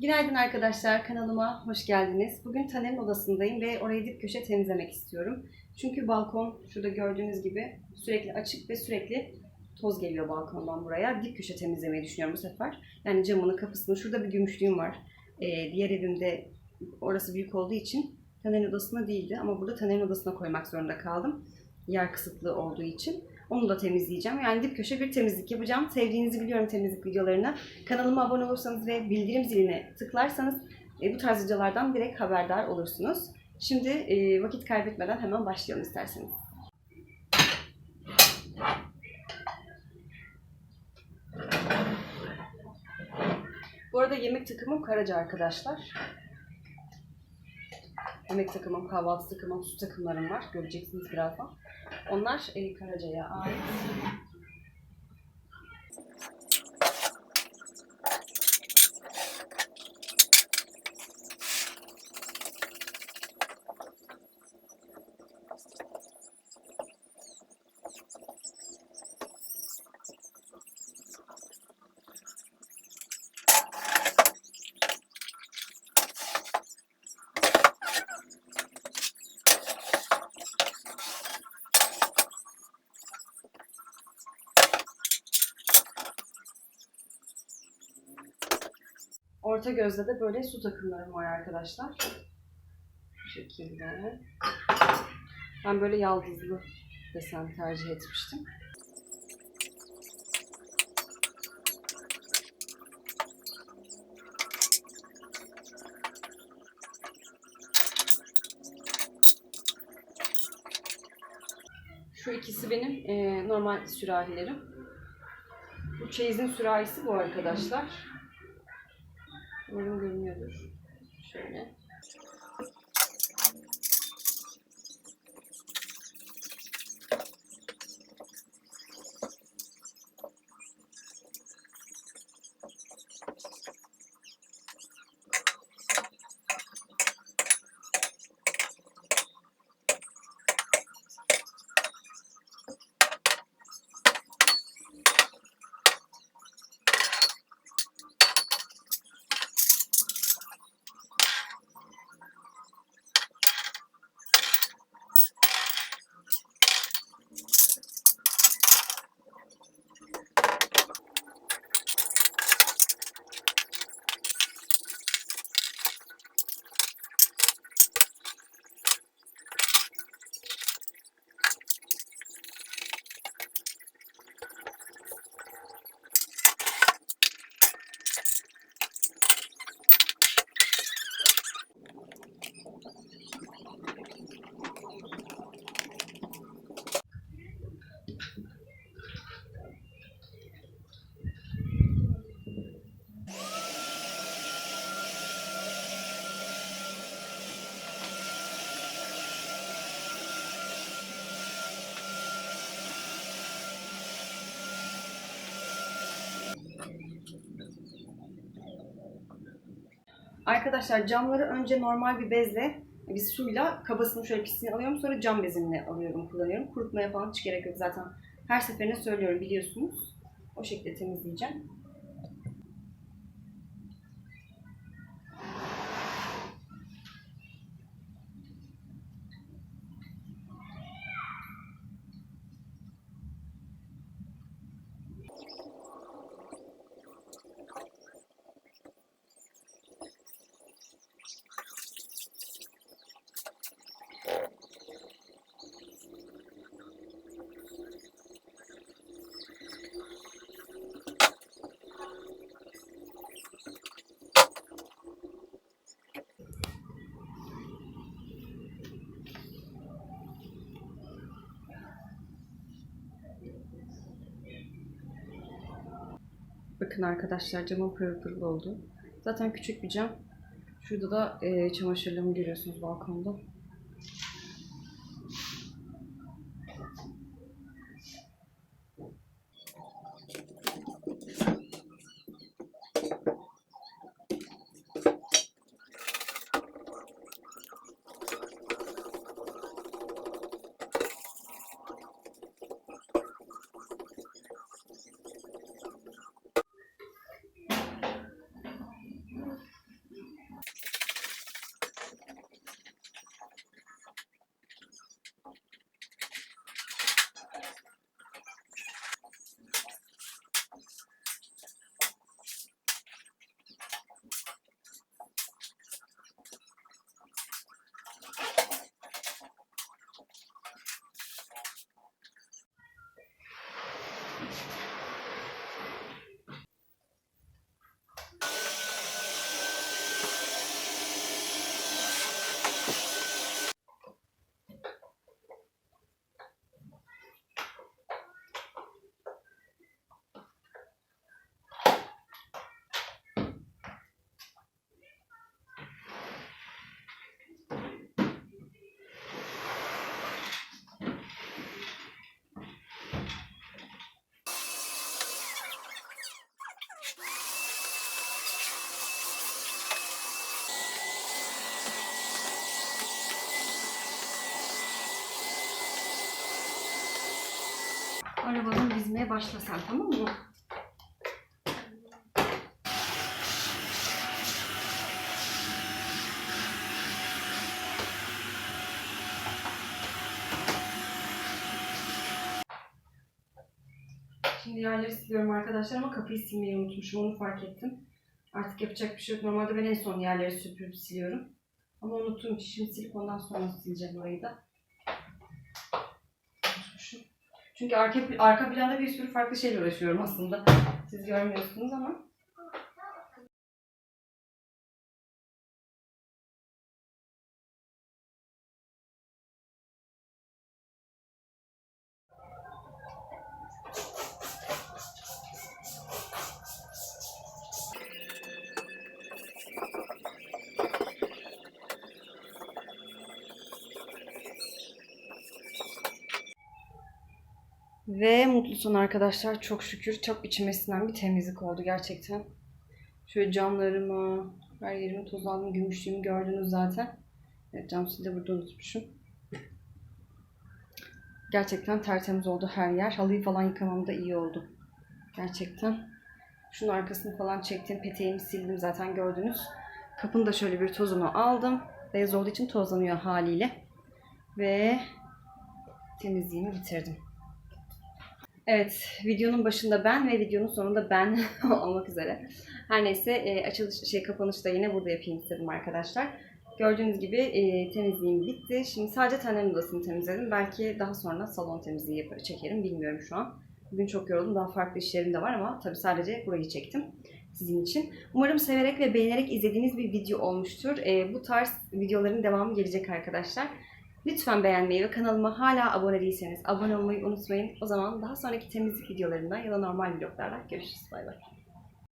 Günaydın arkadaşlar, kanalıma hoş geldiniz. Bugün Taner'in odasındayım ve orayı dip köşe temizlemek istiyorum. Çünkü balkon şurada gördüğünüz gibi sürekli açık ve sürekli toz geliyor balkondan buraya. Dip köşe temizlemeyi düşünüyorum bu sefer. Yani camını, kapısını, şurada bir gümüşlüğüm var. Ee, diğer evimde orası büyük olduğu için Taner'in odasına değildi ama burada Taner'in odasına koymak zorunda kaldım. Yer kısıtlı olduğu için. Onu da temizleyeceğim. Yani dip köşe bir temizlik yapacağım. Sevdiğinizi biliyorum temizlik videolarını. Kanalıma abone olursanız ve bildirim ziline tıklarsanız e, bu tarz videolardan direkt haberdar olursunuz. Şimdi e, vakit kaybetmeden hemen başlayalım isterseniz. Bu arada yemek takımım Karaca arkadaşlar. Yemek takımım, kahvaltı takımım, su takımlarım var. Göreceksiniz birazdan. Onlar e, Karaca'ya ait. Orta gözde de böyle su takımlarım var arkadaşlar. Bu şekilde. Ben böyle yaldızlı desen tercih etmiştim. Şu ikisi benim eee, normal sürahilerim. Bu çeyizin sürahisi bu arkadaşlar. Umarım görünüyordur. Şöyle. Arkadaşlar camları önce normal bir bezle bir suyla kabasını şöyle pisliğini alıyorum. Sonra cam bezimle alıyorum, kullanıyorum. Kurutmaya falan hiç gerek yok zaten. Her seferinde söylüyorum biliyorsunuz. O şekilde temizleyeceğim. Bakın arkadaşlar camım pırıl pırıl oldu. Zaten küçük bir cam. Şurada da e, çamaşırlarımı görüyorsunuz balkonda. Silmeye başla sen tamam mı? Şimdi yerleri siliyorum arkadaşlar ama kapıyı silmeyi unutmuşum. Onu fark ettim. Artık yapacak bir şey yok. Normalde ben en son yerleri süpürüp siliyorum. Ama unuttuğum için şimdi silip ondan sonra sileceğim orayı da. Unutmuşum. Çünkü arka, arka planda bir sürü farklı şeyle uğraşıyorum aslında. Siz görmüyorsunuz ama. Ve mutlu son arkadaşlar. Çok şükür çok içime sinen bir temizlik oldu gerçekten. Şöyle camlarımı, her yerimi toz aldım, gümüşlüğümü gördünüz zaten. Evet cam de burada unutmuşum. Gerçekten tertemiz oldu her yer. Halıyı falan yıkamam da iyi oldu. Gerçekten. Şunun arkasını falan çektim. Peteğimi sildim zaten gördünüz. Kapının da şöyle bir tozunu aldım. Beyaz olduğu için tozlanıyor haliyle. Ve temizliğimi bitirdim. Evet, videonun başında ben ve videonun sonunda ben olmak üzere. Her neyse e, açılış şey kapanış da yine burada yapayım istedim arkadaşlar. Gördüğünüz gibi e, temizliğim bitti. Şimdi sadece tanem odasını temizledim. Belki daha sonra salon temizliği yapar, çekerim bilmiyorum şu an. Bugün çok yoruldum. Daha farklı işlerim de var ama tabii sadece burayı çektim sizin için. Umarım severek ve beğenerek izlediğiniz bir video olmuştur. E, bu tarz videoların devamı gelecek arkadaşlar. Lütfen beğenmeyi ve kanalıma hala abone değilseniz abone olmayı unutmayın. O zaman daha sonraki temizlik videolarında ya da normal vloglarda görüşürüz. Bay bay.